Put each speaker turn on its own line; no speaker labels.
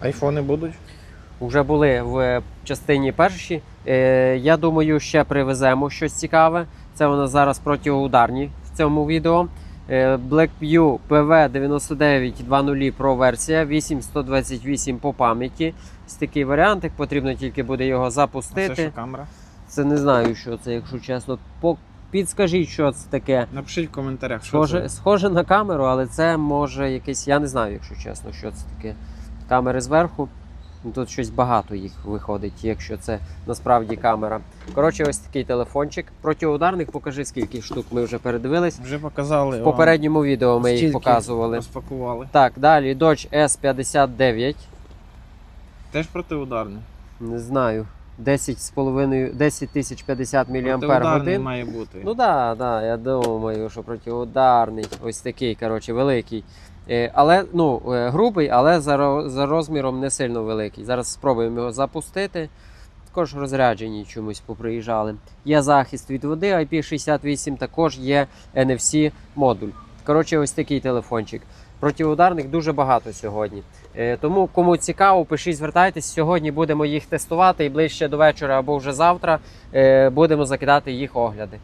Айфони будуть?
Вже були в частині першій. Е, Я думаю, ще привеземо щось цікаве. Це у нас зараз протиударні в цьому відео. Е, Blackview PV9920 Pro версія 8128 по пам'яті. Ось такий варіантик, потрібно тільки буде його
А
запустити.
Це що камера?
Це не знаю, що це, якщо чесно. Підскажіть, що це таке.
Напишіть в коментарях, що
Схоже,
це.
схоже на камеру, але це може якийсь. Я не знаю, якщо чесно, що це таке. Камери зверху. Тут щось багато їх виходить, якщо це насправді камера. Коротше, ось такий телефончик. Протиударних покажи, скільки штук ми вже передивились.
Вже показали.
В попередньому відео ми їх показували.
Розпакували.
Так, далі Dodge S59.
Теж протиударний.
Не знаю. 10,5 10 тисяч 50 мАч.
Має бути.
Ну да, да, я думаю, що протиударний, ось такий, коротше, великий. Е, але ну, е, грубий, але за, за розміром не сильно великий. Зараз спробуємо його запустити. Також розряджені чомусь поприїжджали. Є захист від води IP68, також є NFC модуль. Коротше, ось такий телефончик. Протиударних дуже багато сьогодні. Е, Тому кому цікаво, пишіть, звертайтесь. Сьогодні будемо їх тестувати і ближче до вечора або вже завтра е, будемо закидати їх огляди.